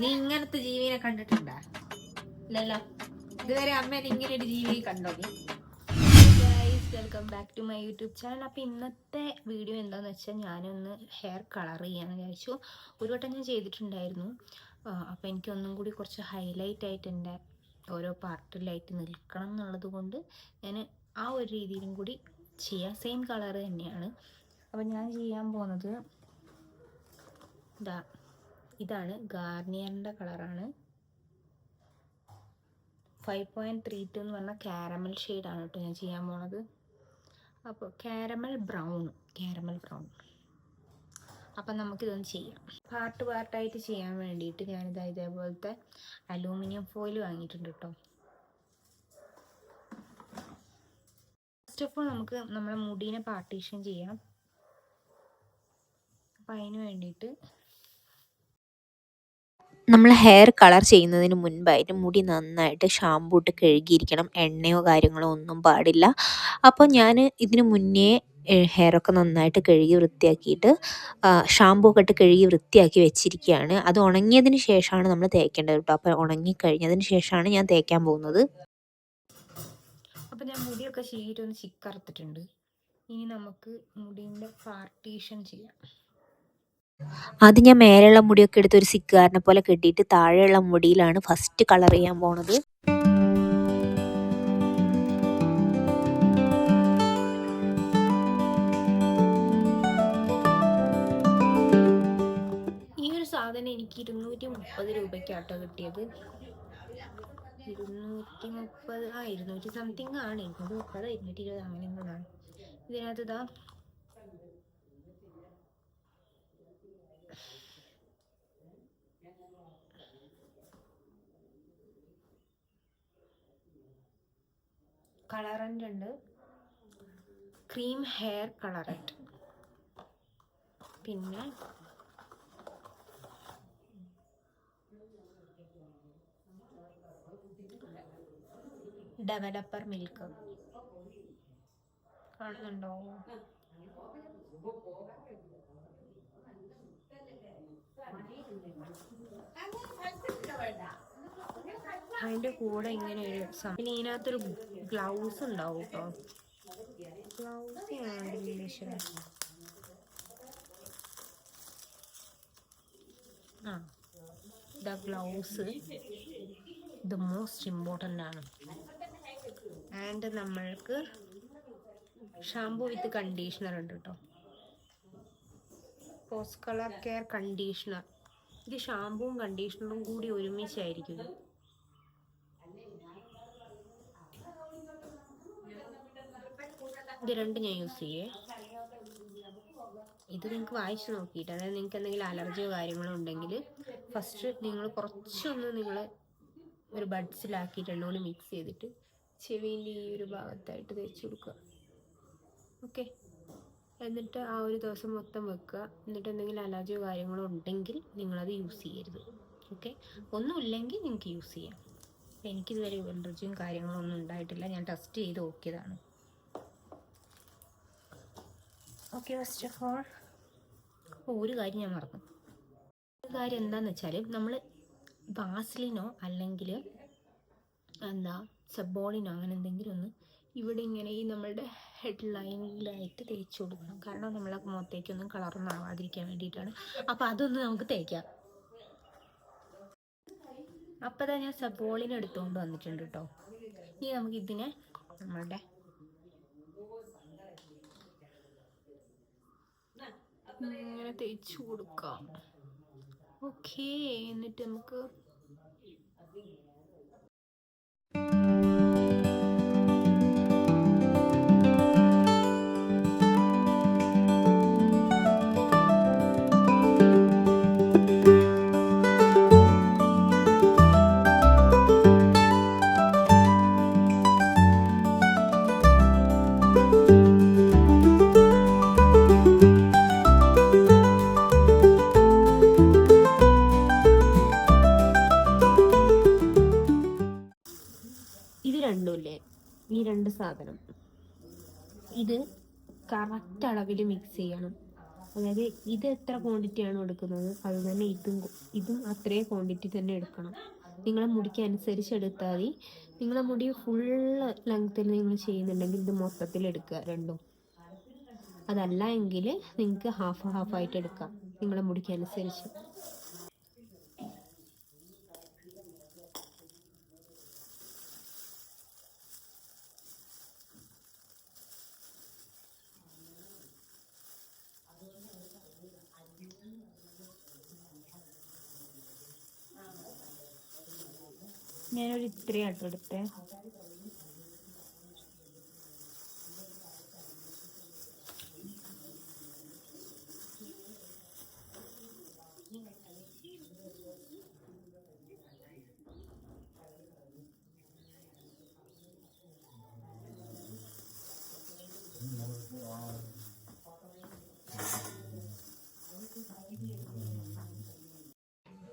നീ ഇങ്ങനത്തെ ജീവിനെ കണ്ടിട്ടുണ്ടാ? ഇല്ലല്ലോ. ഇതുവരെ അമ്മേനെ ഇങ്ങനെ ഒരു ജീവിയെ കണ്ടോ നീ? Welcome back to my YouTube channel അപ്പോൾ ഇന്നത്തെ വീഡിയോ എന്താണെന്ന് വെച്ചാൽ ഞാനൊന്ന് ഹെയർ കളർ ചെയ്യാമെന്ന് വിചാരിച്ചു. ഒരു വട്ടം ഞാൻ ചെയ്തിട്ടുണ്ടായിരുന്നു. അപ്പോൾ എനിക്ക് ഒന്നും കൂടി കുറച്ച് ഹൈലൈറ്റ് ആയിട്ട് എന്റെ ഓരോ പാർട്ടിലായിട്ട് നിൽക്കണം എന്നുള്ളത് കൊണ്ട് ഞാൻ ആ ഒരു രീതിയിലും കൂടി ചെയ്യാം. സെയിം കളർ തന്നെയാണ്. അപ്പോൾ ഞാൻ ചെയ്യാൻ പോകുന്നത് ഇതാ ഇതാണ് ഗാർണിയറിന്റെ കളറാണ്. ഫൈവ് പോയിന്റ് ത്രീ ടു എന്ന് പറഞ്ഞാൽ കാരമൽ ഷെയ്ഡാണ് കേട്ടോ ഞാൻ ചെയ്യാൻ പോണത്. അപ്പോൾ കാരമൽ ബ്രൗൺ കാരമൽ ബ്രൗൺ. അപ്പം നമുക്കിതൊന്ന് ചെയ്യാം. പാർട്ട് പാർട്ടായിട്ട് ചെയ്യാൻ വേണ്ടിയിട്ട് ഞാനിത് ഇതേപോലത്തെ അലൂമിനിയം ഫോയിൽ വാങ്ങിയിട്ടുണ്ട് കേട്ടോ. ഫസ്റ്റ് ഓഫ് ഓൾ നമുക്ക് നമ്മുടെ മുടീനെ പാർട്ടീഷൻ ചെയ്യാം അപ്പം അതിന് വേണ്ടിയിട്ട് നമ്മൾ ഹെയർ കളർ ചെയ്യുന്നതിന് മുൻപായിട്ട് മുടി നന്നായിട്ട് ഷാമ്പൂ ഇട്ട് കഴുകിയിരിക്കണം. എണ്ണയോ കാര്യങ്ങളോ ഒന്നും പാടില്ല. അപ്പോൾ ഞാൻ ഇതിന് മുന്നേ ഹെയറൊക്കെ നന്നായിട്ട് കഴുകി വൃത്തിയാക്കിയിട്ട് ഷാമ്പൂ ഒക്കെ ഇട്ട് കഴുകി വൃത്തിയാക്കി വെച്ചിരിക്കുകയാണ്. അത് ഉണങ്ങിയതിന് ശേഷമാണ് നമ്മൾ തേക്കേണ്ടത് കേട്ടോ. അപ്പോൾ ഉണങ്ങിക്കഴിഞ്ഞതിന് ശേഷമാണ് ഞാൻ തേക്കാൻ പോകുന്നത്. അപ്പോൾ ഞാൻ മുടിയൊക്കെ ശീലം ചിക്കറുത്തിട്ടുണ്ട്. ഇനി നമുക്ക് മുടീന്റെ പാർട്ടീഷൻ ചെയ്യാം. അത് ഞാൻ മേലെയുള്ള മുടിയൊക്കെ എടുത്ത് ഒരു സിക്കുകാരനെ പോലെ കെട്ടിയിട്ട് താഴെയുള്ള മുടിയിലാണ് ഫസ്റ്റ് കളർ ചെയ്യാൻ പോണത്. ഈ ഒരു സാധനം എനിക്ക് ഇരുന്നൂറ്റി മുപ്പത് രൂപയ്ക്കാട്ടോ കിട്ടിയത്. ഇരുന്നൂറ്റി മുപ്പത് ആ ഇരുന്നൂറ്റി സംതിങ് ആണ്. ഇരുന്നൂറ്റി മുപ്പത് ഇരുന്നൂറ്റി ഇരുപത് അങ്ങനെ ഒന്നാണ് ഇതിനകത്ത് ഇതാ കളറന്റ് ഉണ്ട്. ക്രീം ഹെയർ കളറന്റ് പിന്നെ ഡെവലപ്പർ മിൽക്ക് കാണുന്നുണ്ടോ? അതിന്റെ കൂടെ ഇങ്ങനെ ഒരു പിന്നെ ഇതിനകത്തൊരു ഗ്ലൗസ് ഉണ്ടാവും കേട്ടോ ഗ്ലൗസ് ആ the gloves. The most important ആണ്. ആൻഡ് നമ്മൾക്ക് ഷാംപൂ വിത്ത് കണ്ടീഷണർ ഉണ്ട് കേട്ടോ പോസ്റ്റ് കളർ കെയർ കണ്ടീഷണർ ഇത് ഷാമ്പുവും കണ്ടീഷണറും കൂടി ഒരുമിച്ചായിരിക്കും ഇത്. രണ്ടും ഞാൻ യൂസ് ചെയ്യേ. ഇത് നിങ്ങൾക്ക് വായിച്ചു നോക്കിയിട്ട് അതായത് നിങ്ങൾക്ക് എന്തെങ്കിലും അലർജിയോ കാര്യങ്ങളോ ഉണ്ടെങ്കിൽ ഫസ്റ്റ് നിങ്ങൾ കുറച്ചൊന്ന് നിങ്ങൾ ഒരു ബഡ്സിലാക്കിയിട്ട് രണ്ടുകൂടി മിക്സ് ചെയ്തിട്ട് ചെവിന്റെ ഈ ഒരു ഭാഗത്തായിട്ട് തേച്ച് കൊടുക്കുക. ഓക്കെ എന്നിട്ട് ആ ഒരു ദിവസം മൊത്തം വെക്കുക. എന്നിട്ട് എന്തെങ്കിലും അലർജിയോ കാര്യങ്ങളോ ഉണ്ടെങ്കിൽ നിങ്ങളത് യൂസ് ചെയ്യരുത്. ഓക്കെ ഒന്നുമില്ലെങ്കിൽ നിങ്ങൾക്ക് യൂസ് ചെയ്യാം. എനിക്ക് എനിക്കിതുവരെ അലർജിയും കാര്യങ്ങളോ ഒന്നും ഉണ്ടായിട്ടില്ല. ഞാൻ ടെസ്റ്റ് ചെയ്ത് നോക്കിയതാണ്. ഓക്കെ ഫസ്റ്റ് ഓഫ് ഓൾ ഒരു കാര്യം ഞാൻ മറന്നു. ഒരു കാര്യം എന്താണെന്ന് വെച്ചാൽ നമ്മൾ വാസ്ലിനോ അല്ലെങ്കിൽ എന്താ സെബോളിനോ അങ്ങനെ എന്തെങ്കിലും ഒന്ന് ഇവിടെ ഇങ്ങനെ ഈ നമ്മളുടെ ഹെഡ് ലൈനിലായിട്ട് തേച്ച് കൊടുക്കണം. കാരണം നമ്മളെ മുഖത്തേക്കൊന്നും കളറൊന്നും ആവാതിരിക്കാൻ വേണ്ടിയിട്ടാണ്. അപ്പോൾ അതൊന്ന് നമുക്ക് തേക്കാം. അപ്പോൾ തന്നെ ഞാൻ സെബോളിന് എടുത്തുകൊണ്ട് വന്നിട്ടുണ്ട് കേട്ടോ ഇനി നമുക്ക് ഇതിനെ നമ്മളുടെ ഇങ്ങനെ തേച്ച് കൊടുക്കാം. ഓക്കേ എന്നിട്ട് നമുക്ക് ഇത് കറക്റ്റ് അളവിൽ മിക്സ് ചെയ്യണം. അതായത് ഇത് എത്ര ക്വാണ്ടിറ്റി ആണ് എടുക്കുന്നത്? അത് തന്നെ ഇതും ഇതും അത്രയും ക്വാണ്ടിറ്റി തന്നെ എടുക്കണം. നിങ്ങളെ മുടിക്ക് അനുസരിച്ച് എടുത്താൽ മതി. നിങ്ങളെ മുടി ഫുൾ ലെങ്ത്തിൽ നിങ്ങൾ ചെയ്യുന്നുണ്ടെങ്കിൽ ഇത് മൊത്തത്തിൽ എടുക്കുക രണ്ടും. അതല്ല എങ്കിൽ നിങ്ങൾക്ക് ഹാഫ് ഹാഫ് ആയിട്ട് എടുക്കാം. നിങ്ങളെ മുടിക്ക് അനുസരിച്ച്. ഞാനൊരു ഇത്രയാട്ടോ എടുത്തേ.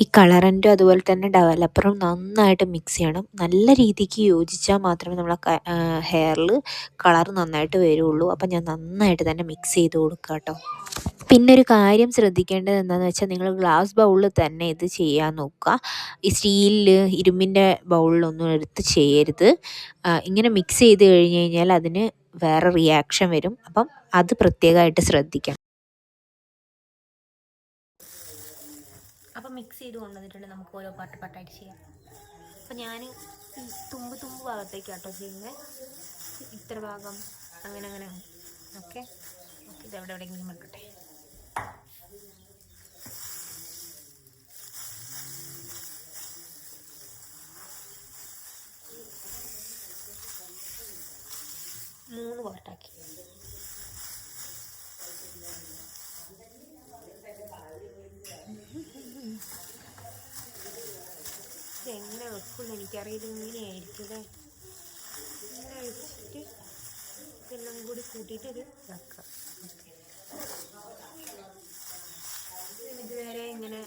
ഈ കളറിന്റെ അതുപോലെ തന്നെ ഡെവലപ്പറും നന്നായിട്ട് മിക്സ് ചെയ്യണം. നല്ല രീതിക്ക് യോജിച്ചാൽ മാത്രമേ നമ്മളെ ഹെയറിൽ കളർ നന്നായിട്ട് വരുള്ളൂ. അപ്പം ഞാൻ നന്നായിട്ട് തന്നെ മിക്സ് ചെയ്ത് കൊടുക്കാം കേട്ടോ പിന്നെ ഒരു കാര്യം ശ്രദ്ധിക്കേണ്ടത് എന്താണെന്ന് വെച്ചാൽ നിങ്ങൾ ഗ്ലാസ് ബൗളിൽ തന്നെ ഇത് ചെയ്യാൻ നോക്കുക ഈ സ്റ്റീലിൽ ഇരുമ്പിന്റെ ബൗളിലൊന്നും എടുത്ത് ചെയ്യരുത്. ഇങ്ങനെ മിക്സ് ചെയ്ത് കഴിഞ്ഞ് കഴിഞ്ഞാൽ അതിന് വേറെ റിയാക്ഷൻ വരും. അപ്പം അത് പ്രത്യേകമായിട്ട് ശ്രദ്ധിക്കണം. അപ്പം മിക്സ് ചെയ്ത് കൊണ്ടുവന്നിട്ടുണ്ട്. നമുക്ക് ഓരോ പാട്ട് പാട്ടായിട്ട് ചെയ്യാം. അപ്പം ഞാൻ ഈ തുമ്പ് തുമ്പ് ഭാഗത്തേക്കാട്ടോ ചെയ്യുന്നത് ഇത്ര ഭാഗം അങ്ങനെ അങ്ങനെ ഓക്കെ? ഇത് എവിടെ എവിടെയെങ്കിലും വെക്കട്ടെ. മൂന്ന് പാട്ടാക്കി. എങ്ങനെ വെക്കുള്ളൂ എനിക്കറിയില്ല. ഇങ്ങനെയായിരിക്കും അല്ലേ? ഇങ്ങനെ വെച്ചിട്ട് ഇതെല്ലാം കൂടി കൂട്ടിയിട്ട് ഒരു വെക്കാം. ഇതുവരെ ഇങ്ങനെ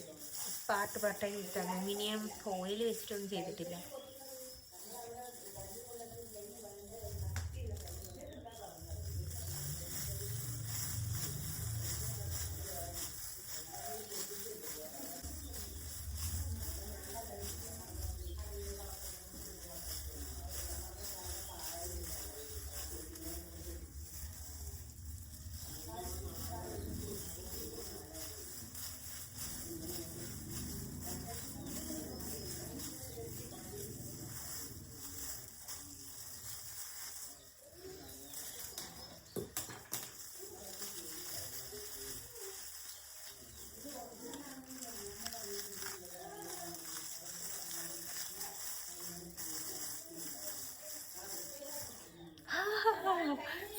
പാട്ട് പാട്ടായി ഇട്ടാണ് ഇങ്ങനെയും ഓയിൽ വെച്ചിട്ടൊന്നും ചെയ്തിട്ടില്ല.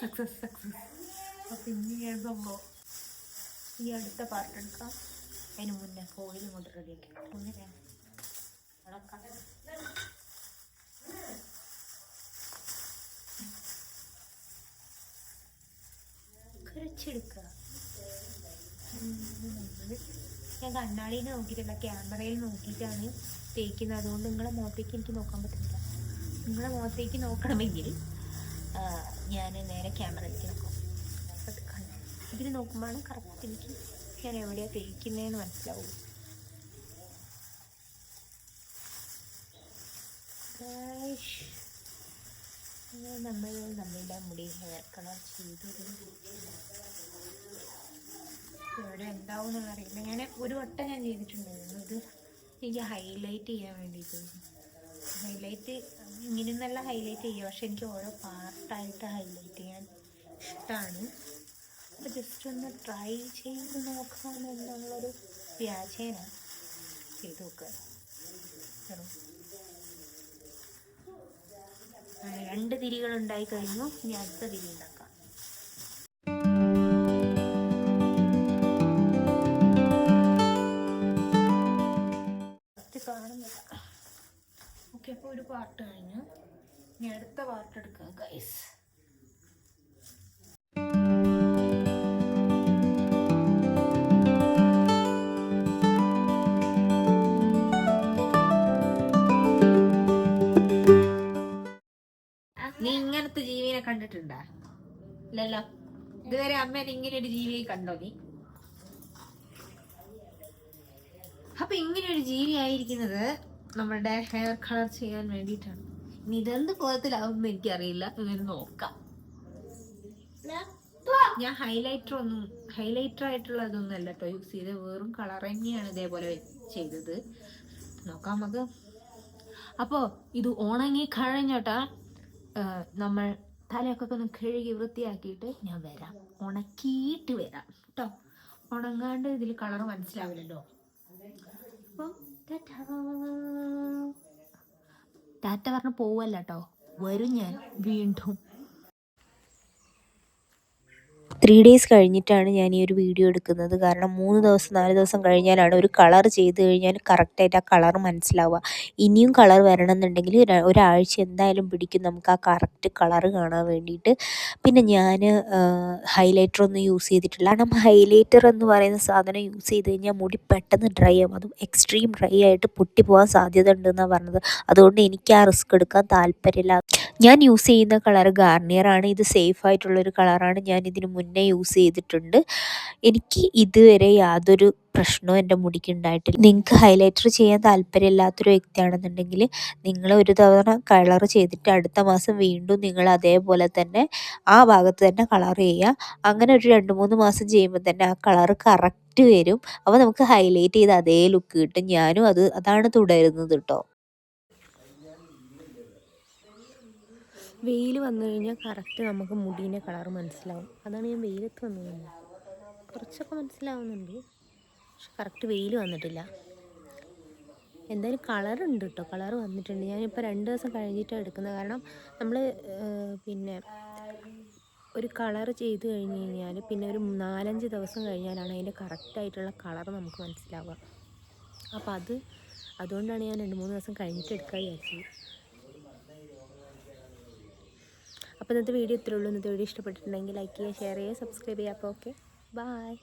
സക്സസ് സക്സസ് അപ്പം ഇനി സംഭവം ഈ അടുത്ത പാർട്ട് എടുക്കാം. അതിന് മുന്നേ ഫോയിൽ കൊണ്ട് റെഡിയാക്കി ഒന്നിനെ ഞാൻ കണ്ണാടിയിൽ നോക്കിയിട്ടില്ല ക്യാമറയിൽ നോക്കിയിട്ടാണ് തേക്കുന്നത്. അതുകൊണ്ട് നിങ്ങളെ മുഖത്തേക്ക് എനിക്ക് നോക്കാൻ പറ്റുന്നില്ല. നിങ്ങളെ മുഖത്തേക്ക് നോക്കണമെങ്കിൽ ഞാൻ നേരെ ക്യാമറയിലേക്ക് നോക്കാം. അത് ഇതിൽ നോക്കുമ്പോഴാണ് കറക്റ്റ് എനിക്ക് ഞാൻ എവിടെയാണ് തേക്കുന്നതെന്ന് മനസ്സിലാവും നമ്മൾ നമ്മളുടെ മുടി ഹെയർ കളർ ചെയ്തത്? ഇവിടെ എന്താവും അറിയില്ല. ഞാൻ ഒരു വട്ടം ഞാൻ ചെയ്തിട്ടുണ്ടായിരുന്നു. ഇത് എനിക്ക് ഹൈലൈറ്റ് ചെയ്യാൻ വേണ്ടിയിട്ട്. ഹൈലൈറ്റ് ഇങ്ങനെ നല്ല ഹൈലൈറ്റ് ചെയ്യുക. പക്ഷെ എനിക്ക് ഓരോ പാർട്ടായിട്ട് ഹൈലൈറ്റ് ചെയ്യാൻ ഇഷ്ടമാണ് അപ്പോൾ ജസ്റ്റ് ഒന്ന് ട്രൈ ചെയ്ത് നോക്കാമെന്നുള്ളൊരു വ്യാജേന ചെയ്ത് നോക്കുക. രണ്ട് തിരികളുണ്ടായി കഴിഞ്ഞു. ഇനി അടുത്ത തിരി ഉണ്ടാക്കാം. ഓക്കെ ഒരു പാർട്ട് കഴിഞ്ഞു ഇനി അടുത്ത പാർട്ട് എടുക്കുക ഗൈസ് നീ ഇങ്ങനത്തെ ജീവിനെ കണ്ടിട്ടുണ്ടോ? ഇല്ലല്ലോ. ഇതുവരെ അമ്മേനെ ഇങ്ങനെ ഒരു ജീവിയെ കണ്ടോ നീ? അപ്പൊ ഇങ്ങനെ ഒരു ജീവിയായിരിക്കുന്നത് നമ്മുടെ ഹെയർ കളർ ചെയ്യാൻ വേണ്ടിയിട്ടാണ്. ഇനി ഇതെന്ത് കോലത്തിലാവുമെന്ന് എനിക്കറിയില്ല. ഇവർ നോക്കാം. ഞാൻ ഹൈലൈറ്റർ ഒന്നും ഹൈലൈറ്റർ ആയിട്ടുള്ള ഇതൊന്നും അല്ല കേട്ടോ യൂസ് ചെയ്ത് വെറും കളർ തന്നെയാണ് ഇതേപോലെ ചെയ്തത്. നോക്കാം നമുക്ക്. അപ്പോൾ ഇത് ഉണങ്ങി കഴിഞ്ഞോട്ടാ നമ്മൾ തലയൊക്കെ ഒന്ന് കഴുകി വൃത്തിയാക്കിയിട്ട് ഞാൻ വരാം. ഉണക്കിയിട്ട് വരാം. കേട്ടോ ഉണങ്ങാണ്ട് ഇതിൽ കളർ മനസ്സിലാവില്ലല്ലോ. അപ്പം ടാറ്റാ. പറഞ്ഞ് പോവല്ല വരും ഞാൻ വീണ്ടും ത്രീ ഡേയ്സ് കഴിഞ്ഞിട്ടാണ് ഞാൻ ഈ ഒരു വീഡിയോ എടുക്കുന്നത്. കാരണം മൂന്ന് ദിവസം നാല് ദിവസം കഴിഞ്ഞാലാണ് ഒരു കളർ ചെയ്ത് കഴിഞ്ഞാൽ കറക്റ്റായിട്ട് ആ കളർ മനസ്സിലാവുക. ഇനിയും കളർ വരണം എന്നുണ്ടെങ്കിൽ ര- ഒരാഴ്ച എന്തായാലും പിടിക്കും നമുക്ക് ആ കറക്റ്റ് കളർ കാണാൻ വേണ്ടിയിട്ട്. പിന്നെ ഞാൻ ഹൈലൈറ്റർ ഒന്നും യൂസ് ചെയ്തിട്ടില്ല. കാരണം ഹൈലൈറ്റർ എന്ന് പറയുന്ന സാധനം യൂസ് ചെയ്ത് കഴിഞ്ഞാൽ മുടി പെട്ടെന്ന് ഡ്രൈ ആവും. അതും എക്സ്ട്രീം ഡ്രൈ ആയിട്ട് പൊട്ടി പൊട്ടിപ്പോകാൻ സാധ്യത ഉണ്ടെന്നാണ് പറഞ്ഞത്. അതുകൊണ്ട് എനിക്ക് ആ റിസ്ക് എടുക്കാൻ താല്പര്യമില്ല. ഞാൻ യൂസ് ചെയ്യുന്ന കളർ ഗാർണിയർ ആണ്. ഇത് സേഫ് ആയിട്ടുള്ളൊരു കളറാണ് ഞാൻ ഇതിന് മുന്നേ യൂസ് ചെയ്തിട്ടുണ്ട്. എനിക്ക് ഇതുവരെ യാതൊരു പ്രശ്നവും എന്റെ മുടിക്ക് ഉണ്ടായിട്ടില്ല നിങ്ങൾക്ക് ഹൈലൈറ്റർ ചെയ്യാൻ താല്പര്യമില്ലാത്തൊരു വ്യക്തിയാണെന്നുണ്ടെങ്കിൽ നിങ്ങൾ ഒരു തവണ കളർ ചെയ്തിട്ട് അടുത്ത മാസം വീണ്ടും നിങ്ങൾ അതേപോലെ തന്നെ ആ ഭാഗത്ത് തന്നെ കളർ ചെയ്യുക. അങ്ങനെ ഒരു രണ്ട് മൂന്ന് മാസം ചെയ്യുമ്പോൾ തന്നെ ആ കളർ കറക്റ്റ് വരും. അപ്പോൾ നമുക്ക് ഹൈലൈറ്റ് ചെയ്ത് അതേ ലുക്ക് കിട്ടും. ഞാനും അത് അതാണ് തുടരുന്നത് കേട്ടോ വെയിൽ വന്നു കഴിഞ്ഞാൽ കറക്റ്റ് നമുക്ക് മുടീന്റെ കളർ മനസ്സിലാവും. അതാണ് ഞാൻ വെയിലത്ത് വന്നു കഴിഞ്ഞാൽ കുറച്ചൊക്കെ മനസ്സിലാവുന്നുണ്ട്. പക്ഷെ കറക്റ്റ് വെയിൽ വന്നിട്ടില്ല. എന്തായാലും കളറുണ്ട് കേട്ടോ കളർ വന്നിട്ടുണ്ട്. ഞാനിപ്പോൾ രണ്ട് ദിവസം കഴിഞ്ഞിട്ടാണ് എടുക്കുന്നത്. കാരണം നമ്മൾ പിന്നെ ഒരു കളർ ചെയ്ത് കഴിഞ്ഞ് കഴിഞ്ഞാൽ പിന്നെ ഒരു നാലഞ്ച് ദിവസം കഴിഞ്ഞാലാണ് അതിന്റെ കറക്റ്റായിട്ടുള്ള കളർ നമുക്ക് മനസ്സിലാവുക. അപ്പോൾ അത് അതുകൊണ്ടാണ് ഞാൻ രണ്ട് മൂന്ന് ദിവസം കഴിഞ്ഞിട്ട് എടുക്കാൻ വിചാരിച്ചത്. അപ്പോൾ ഇന്നത്തെ വീഡിയോ ഇത്രയുള്ളൂ ഇന്നത്തെ വീഡിയോ ഇഷ്ടപ്പെട്ടിട്ടുണ്ടെങ്കിൽ ലൈക്ക് ചെയ്യുക ഷെയർ ചെയ്യുക സബ്സ്ക്രൈബ് ചെയ്യുക. അപ്പോൾ ഓക്കെ ബായ്